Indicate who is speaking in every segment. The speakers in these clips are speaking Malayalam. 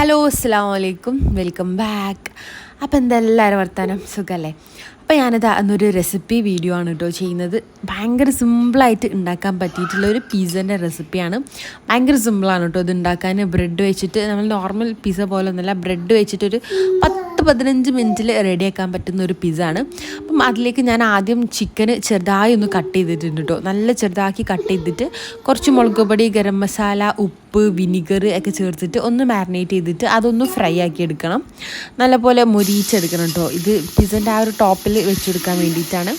Speaker 1: ഹലോ അസ്സാം വലൈക്കും വെൽക്കം ബാക്ക് അപ്പോൾ എന്തെല്ലാവരും വർത്താനം? സുഖമല്ലേ അപ്പോൾ ഞാനിത് അന്നൊരു റെസിപ്പി വീഡിയോ ആണ് കേട്ടോ ചെയ്യുന്നത്. ഭയങ്കര സിമ്പിളായിട്ട് ഉണ്ടാക്കാൻ പറ്റിയിട്ടുള്ള ഒരു പിസ്സേന്റെ റെസിപ്പിയാണ് ഭയങ്കര സിമ്പിളാണ് കേട്ടോ ഇത് ഉണ്ടാക്കാൻ. ബ്രെഡ് വെച്ചിട്ട് നമ്മൾ നോർമൽ പിസ്സ പോലെ ഒന്നുമല്ല ബ്രെഡ് വെച്ചിട്ടൊരു പത്ത് പതിനഞ്ച് മിനിറ്റിൽ റെഡിയാക്കാൻ പറ്റുന്ന ഒരു പിസ്സ ആണ്. അപ്പം അതിലേക്ക് ഞാൻ ആദ്യം ചിക്കന് ചെറുതായി ഒന്ന് കട്ട് ചെയ്തിട്ടുണ്ട് കേട്ടോ നല്ല ചെറുതാക്കി കട്ട് ചെയ്തിട്ട് കുറച്ച് മുളക് പൊടി ഗരം മസാല ഉപ്പ് വിനിഗർ ഒക്കെ ചേർത്തിട്ട് ഒന്ന് മാരിനേറ്റ് ചെയ്തിട്ട് അതൊന്ന് ഫ്രൈ ആക്കി എടുക്കണം. നല്ലപോലെ മൊരിയിച്ചെടുക്കണം കേട്ടോ ഇത് പിസ്സന്റെ ആ ഒരു ടോപ്പിൽ വെച്ചെടുക്കാൻ വേണ്ടിയിട്ടാണ്.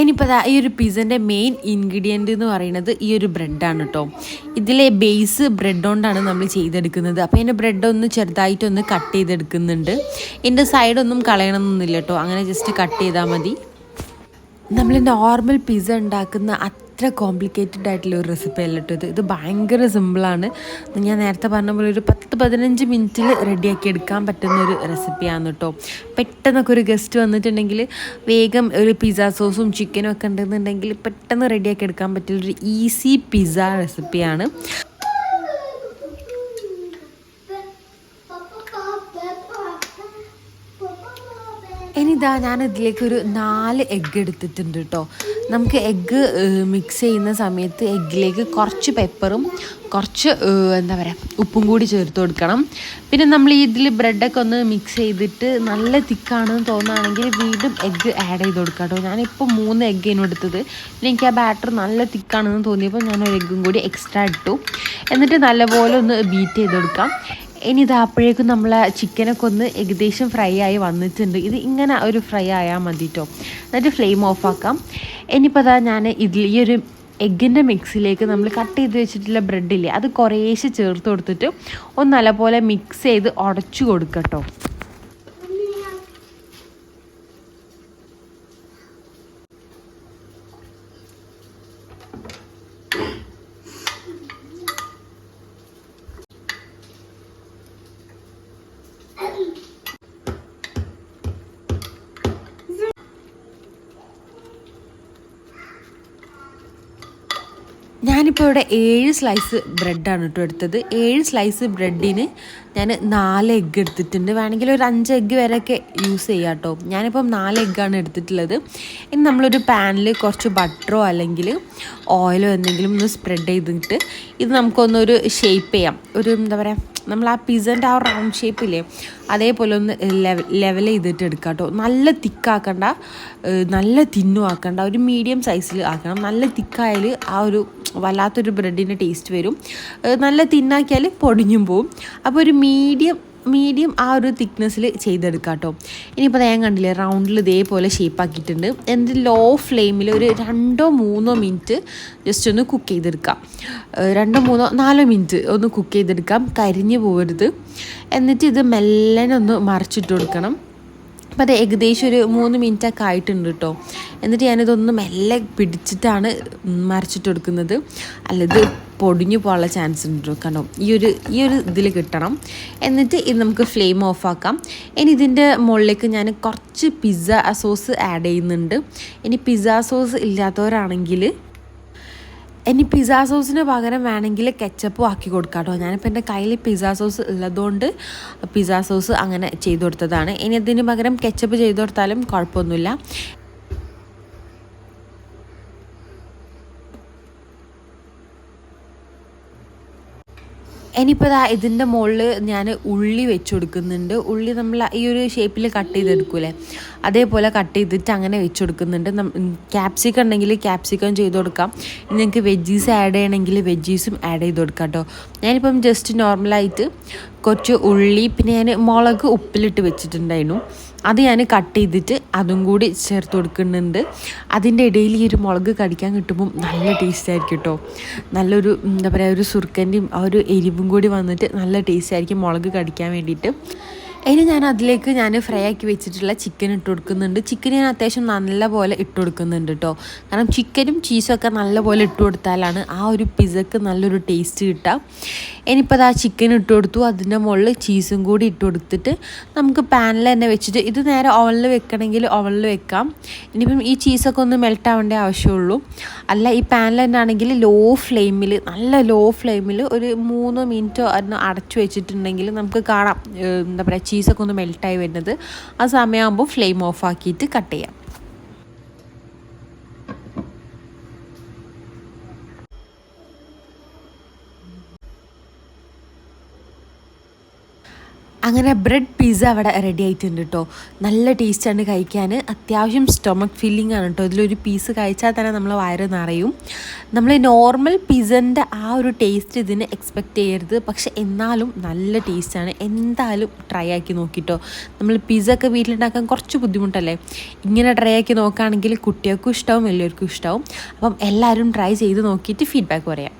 Speaker 1: ഇനിയിപ്പോൾ ഈ ഒരു പിസ്സന്റെ മെയിൻ ഇൻഗ്രീഡിയന്റ് എന്ന് പറയുന്നത് ഈ ഒരു ബ്രെഡാണ് കേട്ടോ ഇതിലെ ബേസ് ബ്രെഡ് കൊണ്ടാണ് നമ്മൾ ചെയ്തെടുക്കുന്നത്. അപ്പോൾ എന്റെ ബ്രെഡ് ഒന്ന് ചെറുതായിട്ടൊന്ന് കട്ട് ചെയ്തെടുക്കുന്നുണ്ട്. എന്റെ സൈഡൊന്നും കളയണമെന്നൊന്നുമില്ല കേട്ടോ അങ്ങനെ ജസ്റ്റ് കട്ട് ചെയ്താൽ മതി. നമ്മൾ നോർമൽ പിസ്സ ഉണ്ടാക്കുന്ന അത്ര കോംപ്ലിക്കേറ്റഡ് ആയിട്ടുള്ള ഒരു റെസിപ്പി അല്ല കേട്ടോ ഇത്. ഇത് ഭയങ്കര സിമ്പിളാണ് ഞാൻ നേരത്തെ പറഞ്ഞ പോലെ ഒരു പത്ത് പതിനഞ്ച് മിനിറ്റിൽ റെഡിയാക്കി എടുക്കാൻ പറ്റുന്ന ഒരു റെസിപ്പിയാണ് കേട്ടോ പെട്ടെന്നൊക്കെ ഒരു ഗസ്റ്റ് വന്നിട്ടുണ്ടെങ്കിൽ വേഗം ഒരു പിസ്സ സോസും ചിക്കനും ഒക്കെ ഉണ്ടെന്നുണ്ടെങ്കിൽ പെട്ടെന്ന് റെഡിയാക്കി എടുക്കാൻ പറ്റിയ ഒരു ഈസി പിസ്സ റെസിപ്പിയാണ് ഇനിതാ ഞാൻ ഇതിലേക്ക് ഒരു നാല് എഗ്ഗ് എടുത്തിട്ടുണ്ട് കേട്ടോ നമുക്ക് എഗ്ഗ് മിക്സ് ചെയ്യുന്ന സമയത്ത് എഗ്ഗിലേക്ക് കുറച്ച് പെപ്പറും കുറച്ച് എന്താ പറയുക ഉപ്പും കൂടി ചേർത്ത് കൊടുക്കണം. പിന്നെ നമ്മൾ ഇതിൽ ബ്രെഡൊക്കെ ഒന്ന് മിക്സ് ചെയ്തിട്ട് നല്ല തിക്കാണെന്ന് തോന്നുകയാണെങ്കിൽ വീണ്ടും എഗ്ഗ് ആഡ് ചെയ്ത് കൊടുക്കാം കേട്ടോ ഞാനിപ്പോൾ മൂന്ന് എഗ്ഗ് ആണ് എടുത്തത്. പിന്നെ എനിക്ക് ആ ബാറ്റർ നല്ല തിക്കാണെന്ന് തോന്നിയപ്പോൾ ഞാൻ ഒരു എഗ്ഗും കൂടി എക്സ്ട്രാ ഇട്ടു. എന്നിട്ട് നല്ലപോലെ ഒന്ന് ബീറ്റ് ചെയ്ത് കൊടുക്കാം. ഇനി ഇത് അപ്പോഴേക്കും നമ്മൾ ചിക്കനൊക്കെ ഒന്ന് ഏകദേശം ഫ്രൈ ആയി വന്നിട്ടുണ്ട്. ഇത് ഇങ്ങനെ ഒരു ഫ്രൈ ആയാൽ മതി കേട്ടോ എന്നിട്ട് ഫ്ലെയിം ഓഫ് ആക്കാം. ഇനിയിപ്പോൾ അതാ ഞാൻ ഇതിൽ ഈ ഒരു എഗ്ഗിന്റെ മിക്സിലേക്ക് നമ്മൾ കട്ട് ചെയ്ത് വെച്ചിട്ടുള്ള ബ്രെഡില്ലേ അത് കുറേശ്ശെ ചേർത്ത് കൊടുത്തിട്ട് ഒന്ന് നല്ലപോലെ മിക്സ് ചെയ്ത് ഉടച്ചു കൊടുക്കട്ടോ ഞാനിപ്പോൾ ഇവിടെ ഏഴ് സ്ലൈസ് ബ്രെഡാണ് കേട്ടോ എടുത്തത്. ഏഴ് സ്ലൈസ് ബ്രെഡിന് ഞാൻ നാല് എഗ്ഗ് എടുത്തിട്ടുണ്ട്. വേണമെങ്കിൽ ഒരു അഞ്ച് എഗ്ഗ് വരെയൊക്കെ യൂസ് ചെയ്യാം കേട്ടോ ഞാനിപ്പം നാല് എഗ്ഗാണ് എടുത്തിട്ടുള്ളത്. ഇനി നമ്മളൊരു പാനിൽ കുറച്ച് ബട്ടറോ അല്ലെങ്കിൽ ഓയിലോ എന്തെങ്കിലും ഒന്ന് സ്പ്രെഡ് ചെയ്തിട്ട് ഇത് നമുക്കൊന്നൊരു ഷേപ്പ് ചെയ്യാം. ഒരു എന്താ പറയുക നമ്മൾ ആ പിസന്റെ ആ റൗണ്ട് ഷേപ്പില്ലേ അതേപോലെ ഒന്ന് ലെവൽ ലെവൽ ചെയ്തിട്ട് എടുക്കാം കേട്ടോ നല്ല തിക്കാക്കണ്ട നല്ല തിന്നും ആക്കണ്ട ഒരു മീഡിയം സൈസിൽ ആക്കണം. നല്ല തിക്കായാൽ ആ ഒരു വല്ലാത്തൊരു ബ്രെഡിന്റെ ടേസ്റ്റ് വരും. നല്ല തിന്നാക്കിയാൽ പൊടിഞ്ഞും പോവും. അപ്പോൾ ഒരു മീഡിയം മീഡിയം ആ ഒരു തിക്നെസ്സിൽ ചെയ്തെടുക്കാം കേട്ടോ. ഇനിയിപ്പോൾ ഞാൻ കണ്ടില്ലേ റൗണ്ടിൽ ഇതേപോലെ ഷേപ്പാക്കിയിട്ടുണ്ട് എന്നിട്ട് ലോ ഫ്ലെയിമിൽ ഒരു രണ്ടോ മൂന്നോ മിനിറ്റ് ജസ്റ്റ് ഒന്ന് കുക്ക് ചെയ്തെടുക്കാം. രണ്ടോ മൂന്നോ നാലോ മിനിറ്റ് ഒന്ന് കുക്ക് ചെയ്തെടുക്കാം. കരിഞ്ഞു പോകരുത് എന്നിട്ട് ഇത് മെല്ലനെ ഒന്ന് മറിച്ചിട്ട് കൊടുക്കണം. അപ്പോൾ അത് ഏകദേശം ഒരു മൂന്ന് മിനിറ്റൊക്കെ ആയിട്ടുണ്ട് കേട്ടോ. എന്നിട്ട് ഞാനിതൊന്ന് മെല്ലെ പിടിച്ചിട്ടാണ് മറിച്ചിട്ട് കൊടുക്കുന്നത്. അല്ലത് പൊടിഞ്ഞു പോകാനുള്ള ചാൻസ് ഉണ്ട് കണ്ടോ ഈ ഒരു ഈ ഒരു ഇതിൽ കിട്ടണം. എന്നിട്ട് ഇത് നമുക്ക് ഫ്ലെയിം ഓഫ് ആക്കാം. ഇനി ഇതിന്റെ മുകളിലേക്ക് ഞാൻ കുറച്ച് പിസ്സ സോസ് ആഡ് ചെയ്യുന്നുണ്ട്. ഇനി പിസ്സ സോസ് ഇല്ലാത്തവരാണെങ്കിൽ ഇനി പിസ്സ സോസിന് പകരം വേണമെങ്കിൽ കെച്ചപ്പും ആക്കി കൊടുക്കാം കേട്ടോ. ഞാനിപ്പോൾ എന്റെ കയ്യിൽ പിസ്സ സോസ് ഉള്ളതുകൊണ്ട് പിസ്സ സോസ് അങ്ങനെ ചെയ്തു കൊടുത്തതാണ്. ഇനി അതിന് പകരം കെച്ചപ്പ് ചെയ്തു കൊടുത്താലും കുഴപ്പമൊന്നുമില്ല. ഇനിയിപ്പോൾ ഇതാ ഇതിന്റെ മുകളിൽ ഞാൻ ഉള്ളി വെച്ച് കൊടുക്കുന്നുണ്ട് ഉള്ളി നമ്മൾ ഈ ഒരു ഷേപ്പിൽ കട്ട് ചെയ്തെടുക്കൂലേ? അതേപോലെ കട്ട് ചെയ്തിട്ട് അങ്ങനെ വെച്ച് കൊടുക്കുന്നുണ്ട് ക്യാപ്സിക്കം ഉണ്ടെങ്കിൽ ക്യാപ്സിക്കം ചെയ്ത് കൊടുക്കാം. നിങ്ങൾക്ക് വെജീസ് ആഡ് ചെയ്യണമെങ്കിൽ വെജീസും ആഡ് ചെയ്ത് കൊടുക്കാം കേട്ടോ. ഞാനിപ്പം ജസ്റ്റ് നോർമലായിട്ട് കുറച്ച് ഉള്ളി പിന്നെ ഞാൻ മുളക് ഉപ്പിലിട്ട് വെച്ചിട്ടുണ്ടായിരുന്നു. അത് ഞാൻ കട്ട് ചെയ്തിട്ട് അതും കൂടി ചേർത്ത് കൊടുക്കുന്നുണ്ട്. അതിന്റെ ഇടയിൽ ഈ ഒരു മുളക് കടിക്കാൻ കിട്ടുമ്പം നല്ല ടേസ്റ്റ് ആയിരിക്കും കേട്ടോ നല്ലൊരു എന്താ പറയുക ഒരു സുർക്കന്റെയും ആ ഒരു എരിവും കൂടി വന്നിട്ട് നല്ല ടേസ്റ്റ് ആയിരിക്കും മുളക് കടിക്കാൻ വേണ്ടിയിട്ട്. ഇനി ഞാൻ അതിലേക്ക് ഞാൻ ഫ്രൈ ആക്കി വെച്ചിട്ടുള്ള ചിക്കൻ ഇട്ട് കൊടുക്കുന്നുണ്ട്. ചിക്കൻ ഞാൻ അത്യാവശ്യം നല്ലപോലെ ഇട്ട് കൊടുക്കുന്നുണ്ട് കേട്ടോ കാരണം ചിക്കനും ചീസും ഒക്കെ നല്ലപോലെ ഇട്ട് കൊടുത്താലാണ് ആ ഒരു പിസക്ക് നല്ലൊരു ടേസ്റ്റ് കിട്ടുക. ഇനിയിപ്പോൾ അത് ആ ചിക്കൻ ഇട്ട് കൊടുത്തു. അതിന്റെ മുകളിൽ ചീസും കൂടി ഇട്ട് കൊടുത്തിട്ട് നമുക്ക് പാനിൽ തന്നെ വെച്ചിട്ട് ഇത് നേരെ ഓവനിൽ വെക്കണമെങ്കിൽ ഓവനിൽ വെക്കാം. ഇനിയിപ്പം ഈ ചീസൊക്കെ ഒന്ന് മെൽറ്റ് ആവേണ്ട ആവശ്യമുള്ളൂ. അല്ല ഈ പാനിൽ തന്നെ ആണെങ്കിൽ ലോ ഫ്ലെയിമിൽ നല്ല ലോ ഫ്ലെയിമിൽ ഒരു മൂന്ന് മിനിറ്റോ അതിന് അടച്ചു വെച്ചിട്ടുണ്ടെങ്കിൽ നമുക്ക് കാണാം. എന്താ പറയുക ചീസൊക്കെ ഒന്ന് മെൽട്ടായി വരുന്നത് ആ സമയമാകുമ്പോൾ ഫ്ലെയിം ഓഫ് ആക്കിയിട്ട് കട്ട് ചെയ്യാം. അങ്ങനെ ബ്രെഡ് പിസ്സ അവിടെ റെഡി ആയിട്ടുണ്ട് കേട്ടോ നല്ല ടേസ്റ്റാണ് കഴിക്കാൻ. അത്യാവശ്യം സ്റ്റൊമക്ക് ഫീലിംഗ് ആണ് കേട്ടോ ഇതിലൊരു പീസ് കഴിച്ചാൽ തന്നെ നമ്മൾ വയറ് നിറയും. നമ്മൾ നോർമൽ പിസ്സന്റെ ആ ഒരു ടേസ്റ്റ് ഇതിന് എക്സ്പെക്റ്റ് ചെയ്യരുത്. പക്ഷെ എന്നാലും നല്ല ടേസ്റ്റാണ് എന്തായാലും ട്രൈ ആക്കി നോക്കിട്ടോ നമ്മൾ പിസ്സ ഒക്കെ വീട്ടിലുണ്ടാക്കാൻ കുറച്ച് ബുദ്ധിമുട്ടല്ലേ? ഇങ്ങനെ ട്രൈ ആക്കി നോക്കുകയാണെങ്കിൽ കുട്ടികൾക്കും ഇഷ്ടവും വലിയവർക്കും ഇഷ്ടവും. അപ്പം എല്ലാവരും ട്രൈ ചെയ്ത് നോക്കിയിട്ട് ഫീഡ്ബാക്ക് പറയാം.